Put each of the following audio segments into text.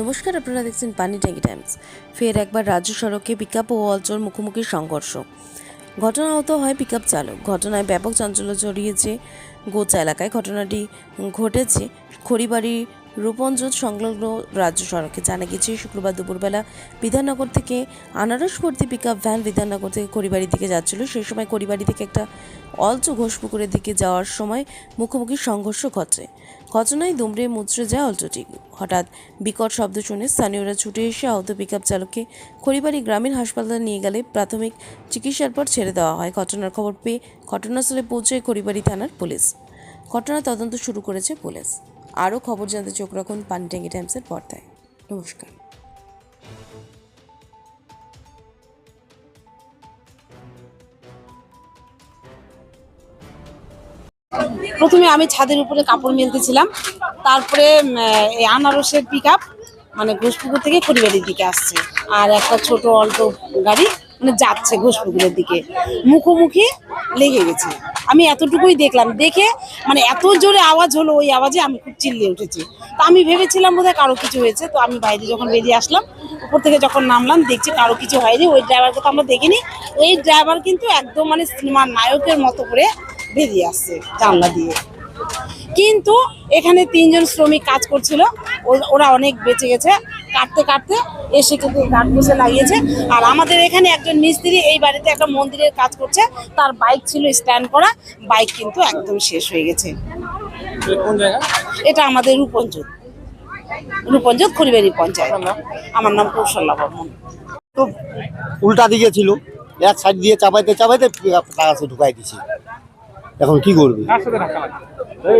নমস্কার, আপনারা দেখছেন পানি ট্যাঙ্কি টাইমস। ফের একবার রাজ্য সড়কে পিকআপ ও অঞ্চল মুখোমুখি সংঘর্ষ। ঘটনা হতো হয় পিকআপ চালক। ঘটনায় ব্যাপক চাঞ্চল্য ছড়িয়েছে গোচা এলাকায়। ঘটনাটি ঘটেছে খড়িবাড়ি রূপঞ্জোত সংলগ্ন রাজ্য সড়কে। জানা গেছে শুক্রবার দুপুরবেলা বিধাননগর থেকে আনারস ভর্তি পিকআপ ভ্যান বিধাননগর থেকে খড়িবাড়ির দিকে যাচ্ছিল। সেই সময় খড়িবাড়ি থেকে একটা অলচ ঘোষপুকুরের দিকে যাওয়ার সময় মুখোমুখি সংঘর্ষ ঘটে। ঘটনায় দুমড়ে মুচড়ে যায় অলচটি হঠাৎ বিকট শব্দ শুনে স্থানীয়রা ছুটে এসে আহত পিকআপ চালককে খড়িবাড়ি গ্রামীণ হাসপাতালে নিয়ে গেলে প্রাথমিক চিকিৎসার পর ছেড়ে দেওয়া হয়। ঘটনার খবর পেয়ে ঘটনাস্থলে পৌঁছে খড়িবাড়ি থানার পুলিশ। ঘটনা তদন্ত শুরু করেছে পুলিশ। আরও খবর জানতে চোখ রাখুন পানিট্যাঙ্গি টাইমসের পর্দায়। নমস্কার। প্রথমে আমি ছাদের উপরে কাপড় মেলতেছিলাম, তারপরে এই আনারসের পিক মানে ঘোষপুকুর থেকে খড়িবাড়ির দিকে আসছে। আর একটা ছোট অল্টো গাড়ি মানে যাচ্ছে ঘোষপুকুরের দিকে। মুখোমুখি লেগে গেছে। আমি এতটুকুই দেখলাম। দেখে মানে এত জোরে আওয়াজ হলো ওই আওয়াজে আমি খুব চিল্লিয়ে উঠেছি। তো আমি ভেবেছিলাম বোধহয় কারও কিছু হয়েছে, তো আমি বাইরে যখন বেরিয়ে আসলাম, উপর থেকে যখন নামলাম, দেখছি কারও কিছু হয়নি, ওই ড্রাইভারকে তো আমরা দেখিনি। ওই ড্রাইভার কিন্তু একদম মানে সিনেমার নায়কের মতো করে বেরিয়ে আসছে জানলা দিয়ে। কিন্তু এখানে তিনজন শ্রমিক কাজ করছিল ওরা অনেক বেঁচে গেছে। কাটতে কাটতে এসে কিন্তু গাছ বসে লাগিয়েছে। আর আমাদের এখানে একজন মিস্ত্রি এই বাড়িতে একটা মন্দিরের কাজ করছে। তার বাইক ছিল স্ট্যান্ড করা। বাইক কিন্তু একদম শেষ হয়ে গেছে। এটা আমাদের রূপঞ্জত রূপঞ্জত খড়িবাড়ি পঞ্চায়েত। আমার নাম কৌশল্যা বর্মন। তো উল্টা দিকে ছিল। এক সাইড দিয়ে চাপাইতে চাপাইতে কাছে ঢুকাই দিছি এখন কি করবি?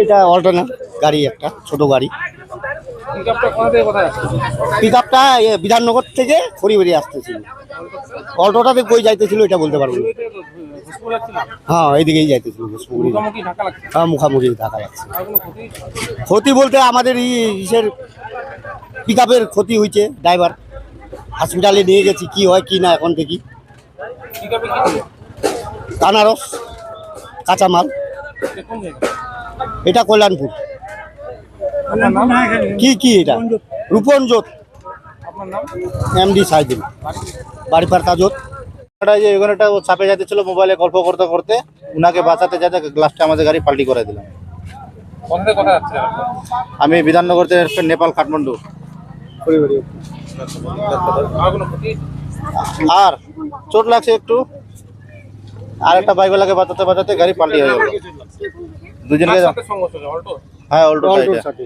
এটা অল্টারনেট গাড়ি একটা ছোট গাড়ি। পিক আপটা বিধাননগর থেকে খড়িবাড়ি আসতেছিল। অল্টোটাতে কই যাইতেছিল এটা বলতে পারব না। হ্যাঁ এইদিকেই যাইতেছিল। মুখোমুখি লাগছে? হ্যাঁ মুখামুখি দেখা যাচ্ছে ক্ষতি? বলতে আমাদের ইসের পিক আপের ক্ষতি হয়েছে ড্রাইভার হসপিটালে নিয়ে গেছি কি হয় কি না এখন দেখি। পিকআপে আনারস কাঁচামাল। এটা কল্যাণপুর। কি কি এটা? আপনার নাম? এমডি সাইদিন বাড়ি পার এটা যে ওখানে একটা চাপে যাইতেছিল মোবাইলে গল্প করতে করতে উনাকে বাঁচাতে যাতে গ্লাসটা আমাদের গাড়ি পাল্টি করে দিলাম। আমি বিধাননগর থেকে নেপাল কাঠমান্ডু। আর চোট লাগছে একটু। আর একটা বাইকওয়ালাকে বাঁচাতে বাঁচাতে গাড়ি পাল্টি হয়ে গেল। দুজনকে হ্যাঁ অল্টো সাথে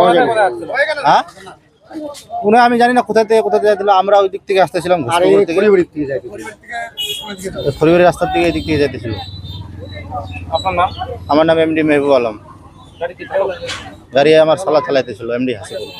উনি হ্যাঁ উনি আমি জানি না কোথা থেকে কোথা থেকে যাইছিল আমরা ওই দিক থেকে আসতেছিলাম। খড়িবাড়ি রাস্তার দিকে এই দিক থেকে যাইতেছিল। আপনার আমার নাম এমডি মেহবুব আলম। গাড়ি কি ছিল? গাড়ি আমার সালা চালাইতেছিল এমডি হাসিবুল।